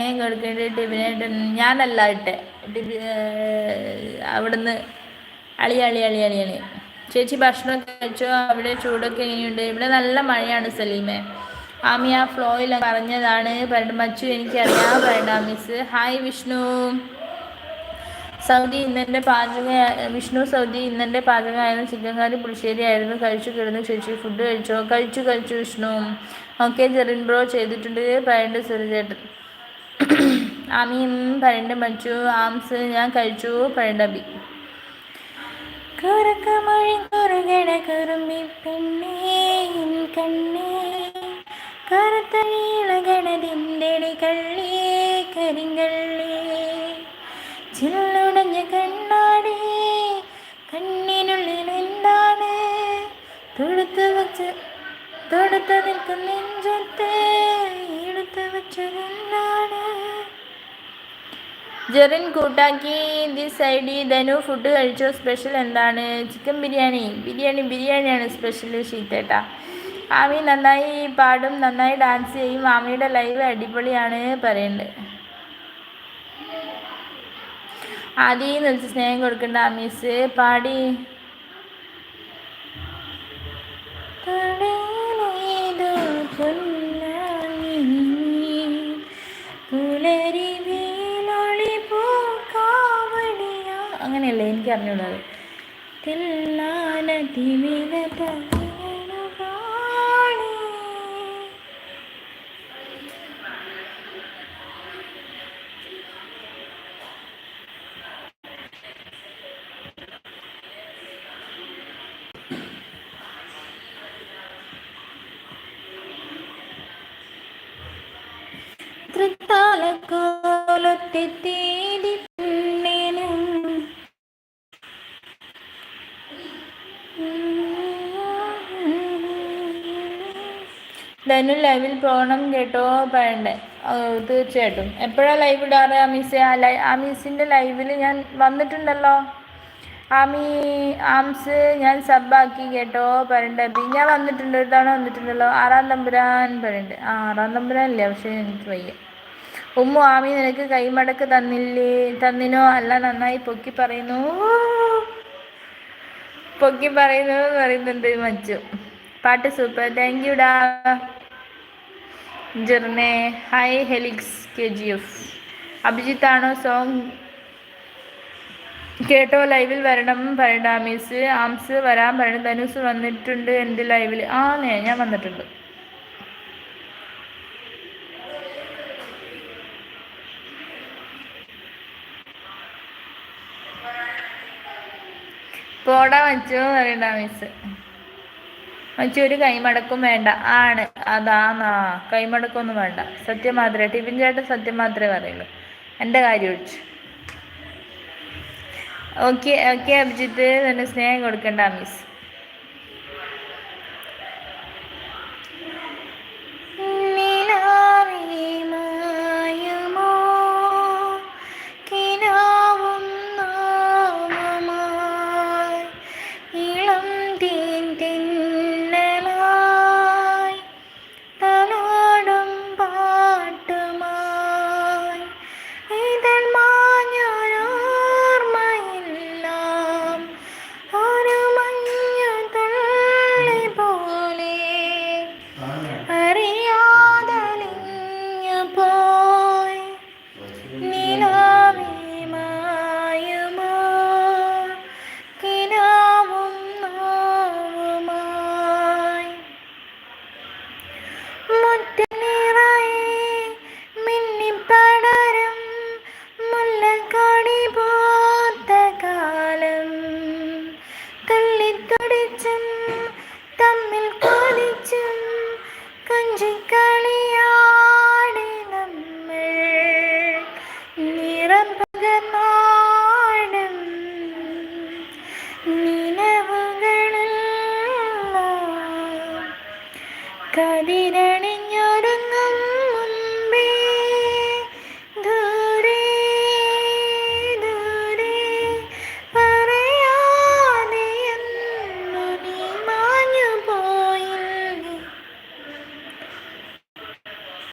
സ്നേഹം കൊടുക്കേണ്ടി ടിബിനായിട്ട് ഞാനല്ല ഇട്ടെ. ടിബി അവിടുന്ന് അളി അളി അളി അളി അളി. ചേച്ചി ഭക്ഷണമൊക്കെ കഴിച്ചോ? അവിടെ ചൂടൊക്കെ എങ്ങനെയുണ്ട്? ഇവിടെ നല്ല മഴയാണ് സലീമേ. ആമി ആ ഫ്ലോയിൽ പറഞ്ഞതാണ്. പറഞ്ഞു മച്ചു എനിക്കറിയാം പറയണ്ട മിസ് ഹായ് വിഷ്ണു. സൗദി ഇന്നെന്റെ പാചക വിഷ്ണു സൗദി ഇന്നെന്റെ പാചകമായിരുന്നു. ചിക്കൻ കറി പുളിശ്ശേരി ആയിരുന്നു. കഴിച്ചു കിടന്നു ചേച്ചി. ഫുഡ് കഴിച്ചോ? കഴിച്ചു കഴിച്ചു വിഷ്ണു. ഓക്കെ ജെറിൻ ബ്രോ ചെയ്തിട്ടുണ്ട്. പറയണ്ട സുരചേട്ടൻ ആമിയും പരണ്ട് മച്ചു ആംസ് ഞാൻ കഴിച്ചു പറയണ്ട ബി കുറുക്കമൊഴി കുറുകട കുറുമ്പി പെണ്ണേ കണ്ണേ. കറുത്ത നീളകണതിന്റെ കള്ളേ കരിങ്കള്ളേ. ചില്ലുടഞ്ഞ കണ്ണാടി കണ്ണിനുള്ളിൽ എന്താണ്? തൊടുത്ത് വച്ച് തൊടുത്ത് നിൽക്കുന്ന നെഞ്ചത്തേ. ജെറിൻ കൂട്ടാക്കി ദി സൈഡി ധനു ഫുഡ് കഴിച്ചോ. സ്പെഷ്യൽ എന്താണ്? ചിക്കൻ ബിരിയാണി. ബിരിയാണി ബിരിയാണിയാണ് സ്പെഷ്യൽ ഷീറ്റേട്ട ആമി നന്നായി പാടും നന്നായി ഡാൻസ് ചെയ്യും. ആമിയുടെ ലൈവ് അടിപൊളിയാണ് പറയുന്നത് ആദ്യം സ്നേഹം കൊടുക്കണ്ട ആമീസ് പാടി. അങ്ങനെയല്ലേ എനിക്ക് അറിഞ്ഞുള്ളത് തില്ലാന ധനു ലൈവിൽ പോകണം കേട്ടോ പറയണ്ടേ. തീർച്ചയായിട്ടും. എപ്പോഴാണ് ലൈവ് ഇടാറ് ആമീസ്? ആ ലൈ ആമീസിന്റെ ലൈവിൽ ഞാൻ വന്നിട്ടുണ്ടല്ലോ. ആമി ആംസ് ഞാൻ സബ്ബാക്കി കേട്ടോ പറയണ്ടേ. പിന്നെ ഞാൻ വന്നിട്ടുണ്ട് ഒരു തവണ വന്നിട്ടുണ്ടല്ലോ. ആറാം തമ്പുരാൻ പറയണ്ട്. ആ ആറാം തമ്പുരാൻ പക്ഷേ എനിക്ക് വയ്യ. ഉമ്മു ആമി നിനക്ക് കൈമടക്ക് തന്നില്ലേ? തന്നിനോ? അല്ല നന്നായി പൊക്കി പറയുന്നു. പൊക്കി പറയുന്നു പറയുന്നുണ്ട് മച്ചു. പാട്ട് സൂപ്പർ. താങ്ക് യു ഡാ. ജെർണെ. ഹൈ ഹെലിക്സ് കെ ജി എഫ് അഭിജിത്താണോ സോങ് കേട്ടോ ലൈവിൽ വരണം പറയണ്ട മിസ് ആംസ് വരാൻ പറയണം. ധനുസ് വന്നിട്ടുണ്ട് എന്റെ ലൈവിൽ ആ നേ ഞാൻ വന്നിട്ടുണ്ട്. പോടാ വച്ചു പറയണ്ട മിസ് മച്ചു ഒരു കൈമടക്കും വേണ്ട. ആണ്. അതാന്നാ കൈമടക്കൊന്നും വേണ്ട. സത്യം മാത്രമേ ടിഫിൻ ചേട്ടൻ സത്യം മാത്രമേ പറയുള്ളൂ എന്റെ കാര്യം ഒഴിച്ചു. Okay okay Abhijith. തന്നെ സ്നേഹം കൊടുക്കണ്ട മിസ്. കൊതിച്ചും തമ്മിൽ കൊതിച്ചും കഞ്ചിക്കളിയാടി നമ്മൾ. നിറം പകർന്നാടും നിലവുകളിൽ കതിരണി